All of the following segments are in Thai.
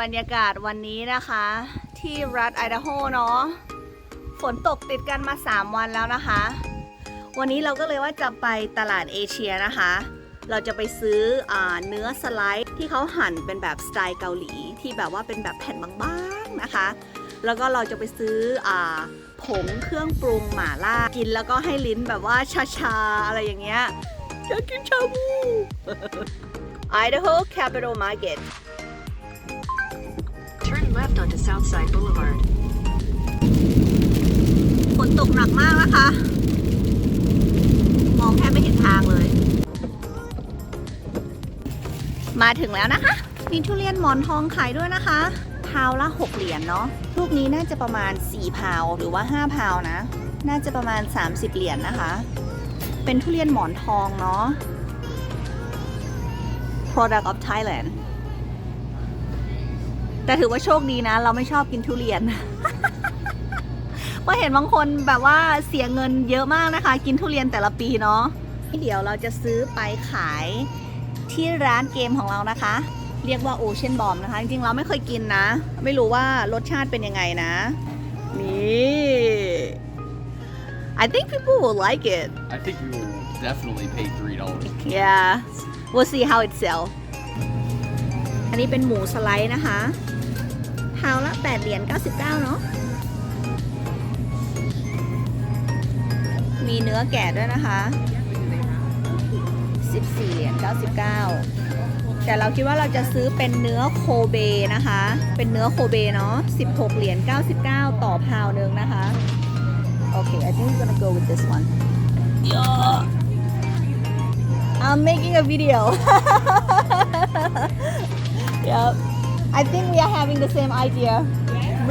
บรรยากาศวันนี้นะคะ ที่รัฐไอดาโฮเนาะฝนตกติดกันมา 3 วันแล้วนะคะ วันนี้เราก็เลยว่าจะไปตลาดเอเชียนะคะ เราจะไปซื้ออเนื้อสไลด์ที่เขาหั่นเป็นแบบสไตล์เกาหลีที่แบบว่าเป็นแบบแผ่นบางๆนะคะ แล้วก็เราจะไปซื้ออผงเครื่องปรุงหม่าล่ากินแล้วก็ให้ลิ้นแบบว่าชาๆอะไรอย่างเงี้ยอยากกินชาบู Idaho Capital Market Turn left onto Southside Boulevard. ฝนตกหนักมากนะคะ มองแทบไม่เห็นทางเลย มาถึงแล้วนะคะ มีทุเรียนหมอนทองขายด้วยนะคะ พาวละ 6 เหรียญเนาะ ลูกนี้น่าจะประมาณ 4 พาวหรือว่า 5 พาวนะ น่าจะประมาณ 30 เหรียญนะคะ เป็นทุเรียนหมอนทองเนาะ product of Thailand แต่ถือว่าโชคดีนะ เราไม่ชอบกินทุเรียนเพราะเห็นบางคนแบบว่าเสียเงินเยอะมากนะคะ กินทุเรียนแต่ละปีเนาะเดี๋ยวเราจะซื้อไปขายที่ร้านเกมของเรานะคะ เรียกว่าโอเชียนบอมนะคะ จริงๆเราไม่เคยกินนะ ไม่รู้ว่ารสชาติเป็นยังไงนะ นี่ I think people will like it I think we will definitely pay three dollars. yeah we'll see how it sell อันนี้เป็นหมูสไลด์นะคะ พาวละ8เหรียญ99 เนาะ มีเนื้อแกะด้วยนะคะ 14เหรียญ99 แต่เราคิดว่าเราจะซื้อเป็นเนื้อโคเบนะคะ เป็นเนื้อโคเบเนาะ 16 เหรียญ99 ต่อพาวหนึ่งนะคะ โอเค I think we're gonna go with this one yeah I'm making a video yep I think we are having the same idea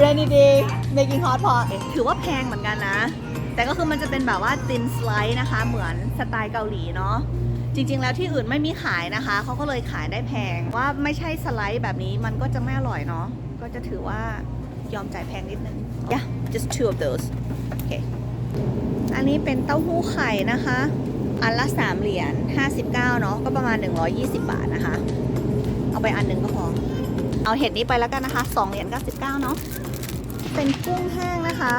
rainy day making hot pot ถือว่าแพงเหมือนกันนะ แต่ก็คือมันจะเป็นแบบว่า thin slice นะคะ เหมือนสไตล์เกาหลีเนาะจริงๆ แล้วที่อื่นไม่มีขายนะคะ เขาก็เลยขายได้แพง ว่าไม่ใช่สไลด์แบบนี้มันก็จะไม่อร่อยเนาะ ก็จะถือว่ายอมจ่ายแพงนิดนึง yeah just two of those โอเคอันนี้เป็นเต้าหู้ไข่นะคะ อันละ 3 เหรียญ59 เนาะ ก็ประมาณ 120 บาทนะคะ เอาไปอันหนึ่งก็พอ เอาเห็ดนี้ไปแล้วกันนะคะ2เหรียญ99เนาะเป็นกุ้งแห้งนะคะ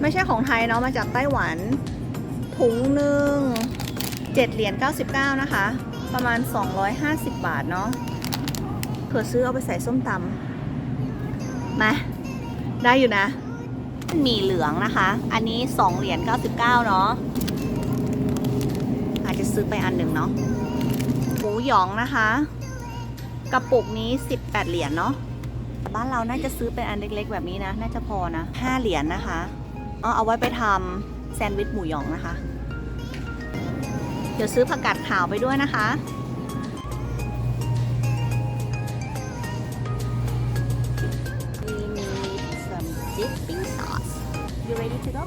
ไม่ใช่ของไทยเนาะมาจากไต้หวันถุงหนึ่ง7เหรียญ99 นะคะ ประมาณ 250 บาทเนาะเผื่อซื้อเอาไปใส่ส้มตำมาได้อยู่นะ มีเหลืองนะคะ อันนี้ 2 เหรียญ99 เนาะอาจจะซื้อไปอันหนึ่งเนาะหมูหยองนะคะ กระปุกนี้ 18 เหรียญเนาะบ้านเราน่าจะซื้อเป็นอันเล็กๆ แบบนี้นะ น่าจะพอนะ 5 เหรียญนะคะเอาเอาไว้ไปทำแซนด์วิชหมูหยองนะคะ เดี๋ยวซื้อผักกาดขาวไปด้วยนะคะ We need some dipping sauce. You ready to go?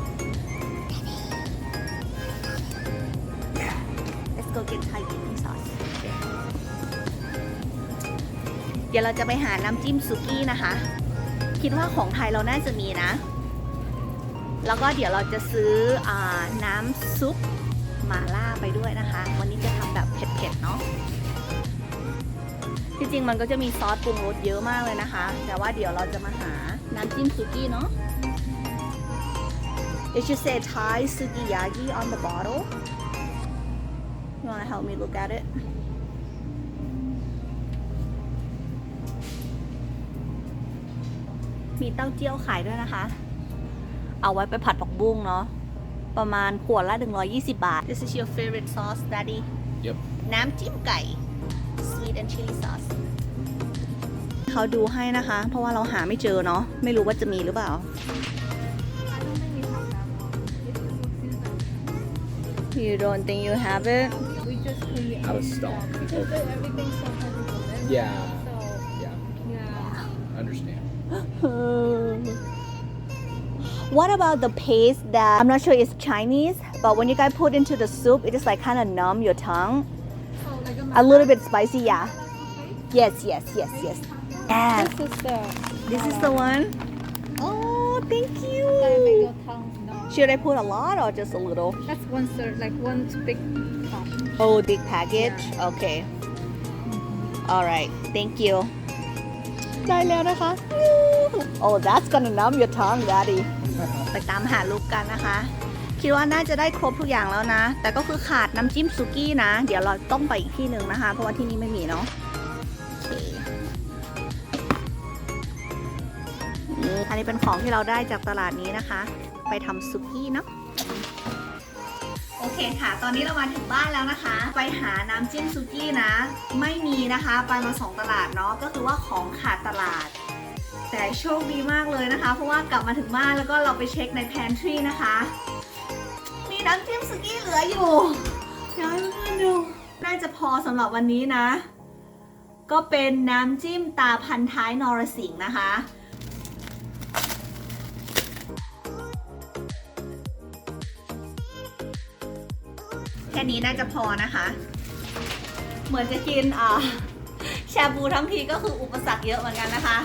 เดี๋ยวเราจะไปหาน้ำจิ้มซุกี้นะคะ คิดว่าของไทยเราน่าจะมีนะ แล้วก็เดี๋ยวเราจะซื้ออน้ำซุปหม่าล่าไปด้วยนะคะ วันนี้จะทำแบบเผ็ดๆเนาะที่จริงมันก็จะมีซอสปรุงรสเยอะมากเลยนะคะ แต่ว่าเดี๋ยวเราจะมาหาน้ำจิ้มซุกี้เนาะ It should say Thai sukiyaki on the bottle. You wanna help me look at it? มีเต้าเจี้ยวขายด้วยนะคะ เอาไว้ไปผัดผักบุ้งเนาะ ประมาณขวดละ 120 บาท This is your favorite sauce, Daddy? Yep. น้ำจิ้มไก่ sweet and chili sauce เขาดูให้นะคะ เพราะว่าเราหาไม่เจอเนาะ ไม่รู้ว่าจะมีหรือเปล่า You don't think you have it? We just really Out of stock. because everything's so heavy for them. Yeah. So Yeah. what about the paste that I'm not sure it's Chinese, but when you guys put into the soup, it is like kind of numb your tongue. So like A a, little bit spicy, yeah. masala Yes, yes, yes, yes. Yes. This is the This is the one. Oh, thank you. your tongue numb. Should I put a lot or just a little? That's one third, like one big pot. Oh, big package? Okay. All right. Thank you. ได้แล้วนะคะ Oh that's gonna numb your tongue daddy ไปตามหาลูกกันนะคะ คิดว่าน่าจะได้ครบทุกอย่างแล้วนะ แต่ก็คือขาดน้ำจิ้มซุกี้นะ เดี๋ยวเราต้องไปอีกที่หนึ่งนะคะ เพราะว่าที่นี่ไม่มีเนาะโอเคนี่อันนี้เป็นของที่เราได้จากตลาดนี้นะคะ ไปทำซุกี้เนาะ โอเคค่ะ ตอนนี้เรามาถึงบ้านแล้วนะคะ ไปหาน้ำจิ้มซุกี้นะ ไม่มีนะคะ ไปมาสองตลาดเนาะ ก็คือว่าของขาดตลาด แต่โชคดีมากเลยนะคะ เพราะว่ากลับมาถึงบ้านแล้วก็เราไปเช็คใน pantry นะคะ มีน้ำจิ้มซุกี้เหลืออยู่ เดี๋ยวให้เพื่อนดู น่าจะพอสำหรับวันนี้นะ ก็เป็นน้ำจิ้มตาพันท้ายนรสิงห์นะคะ ค่นี้น่าจะพอนะคะ เหมือนจะกินอ่าชาบูทั้งทีก็คืออุปสรรคเยอะเหมือนกันนะคะ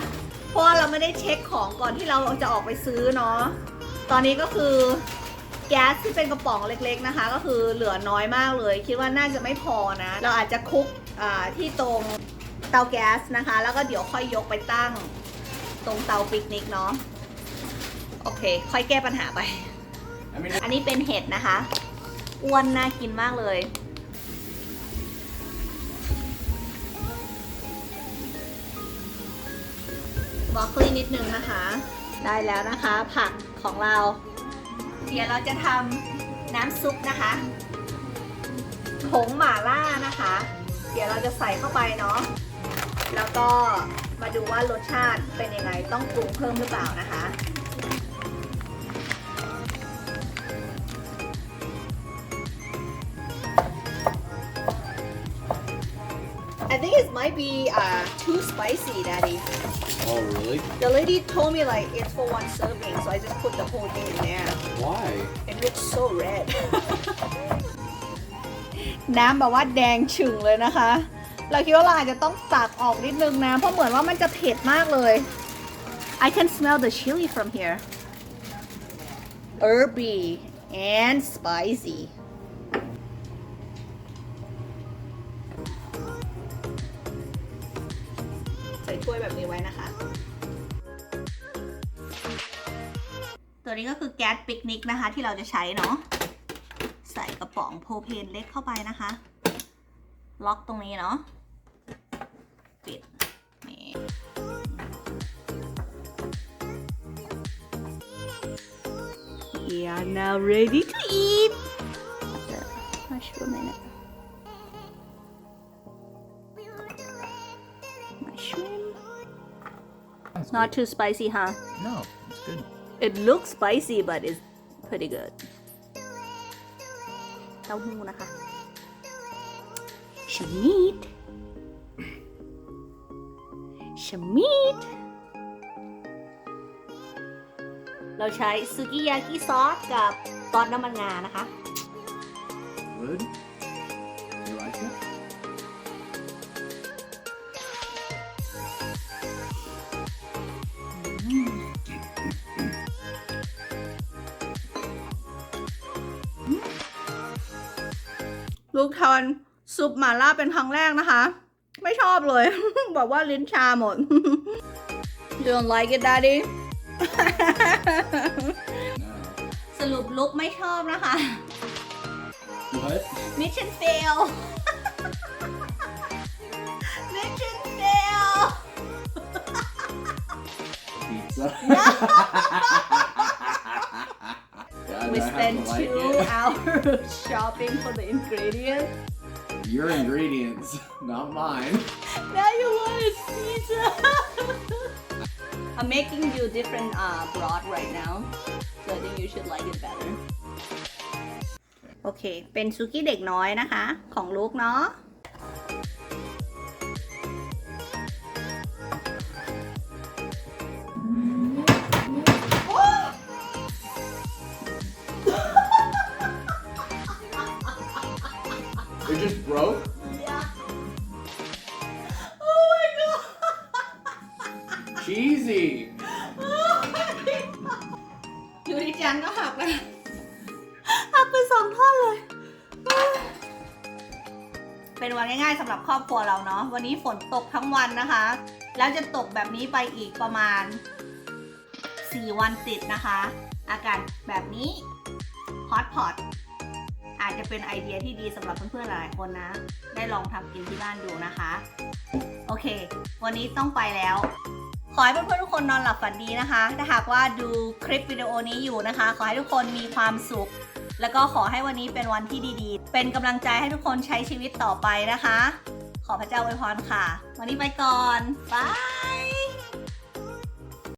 เพราะว่าเราไม่ได้เช็คของก่อนที่เราจะออกไปซื้อเนาะ ตอนนี้ก็คือแก๊สที่เป็นกระป๋องเล็กๆนะคะ ก็คือเหลือน้อยมากเลย คิดว่าน่าจะไม่พอนะ เราอาจจะคลุกอ่าที่ตรงเตาแก๊สนะคะ แล้วก็เดี๋ยวค่อยยกไปตั้งตรงเตาปิกนิกเนาะ โอเค ค่อยแก้ปัญหาไป I mean, อันนี้เป็นเห็ดนะคะ อ้วนน่ากินมากเลยบรอกโคลีนิดนึงนะคะ ได้แล้วนะคะ ผักของเรา เดี๋ยวเราจะทำน้ำซุปนะคะผงหม่าล่านะคะ เดี๋ยวเราจะใส่เข้าไปเนาะ แล้วก็มาดูว่ารสชาติเป็นยังไง ต้องปรุงเพิ่มหรือเปล่านะคะ think it might be uh, too spicy, Daddy. oh really? The lady told me like it's for one serving, so I just put the whole thing in there. Why? It looks so red. น้ำแบบว่าแดงฉึ่งเลยนะคะ เราคิดว่าเราอาจจะต้องตักออกนิดนึงนะ เพราะเหมือนว่ามันจะเผ็ดมากเลย I can smell the chili from here. Herby and spicy. ตัวนี้ก็คือแก๊สปิกนิกนะคะ ที่เราจะใช้เนาะใส่กระป๋องโพเพนเล็กเข้าไปนะคะ ล็อกตรงนี้เนาะปิดนี่ We are now ready to eat mushroom in it mushroom not too spicy huh no it's good It looks spicy but it's pretty good เต้าหู้นะคะชมิดชมิดเราใช้ซูกิยากิซอสกับซอสน้ำมันงานะคะ Good. ลูกทานซุปหม่าล่าเป็นครั้งแรกนะคะ ไม่ชอบเลย บอกว่าลิ้นชาหมด You don't like it daddy No. สรุปลุกไม่ชอบนะคะ What? Mission fail Mission fail Pizza. Yeah, We I have spent to like two it. hours shopping for the ingredients Your ingredients, not mine. Now you want a pizza I'm making you different uh, broth right now so I think you should like it better โอเค เป็นซุกี้เด็กน้อยนะคะ ของลูกเนาะ ไปสองเลย เป็นวันง่ายๆสำหรับครอบครัวเราเนาะ วันนี้ฝนตกทั้งวันนะคะ แล้วจะตกแบบนี้ไปอีกประมาณ 4 วันติดนะคะ อากาศแบบนี้ฮอตพอตอาจจะเป็นไอเดียที่ดีสำหรับเพื่อนๆหลายคนนะ ได้ลองทำกินที่บ้านดูนะคะ โอเค วันนี้ต้องไปแล้ว ขอให้เพื่อนๆทุกคนนอนหลับฝันดีนะคะ ถ้าหากว่าดูคลิปวิดีโอนี้อยู่นะคะ ขอให้ทุกคนมีความสุข แล้วก็ขอให้วันนี้เป็นวันที่ดีๆ เป็นกำลังใจให้ทุกคนใช้ชีวิตต่อไปนะคะ ขอพระเจ้าอวยพรค่ะ วันนี้ไปก่อนบาย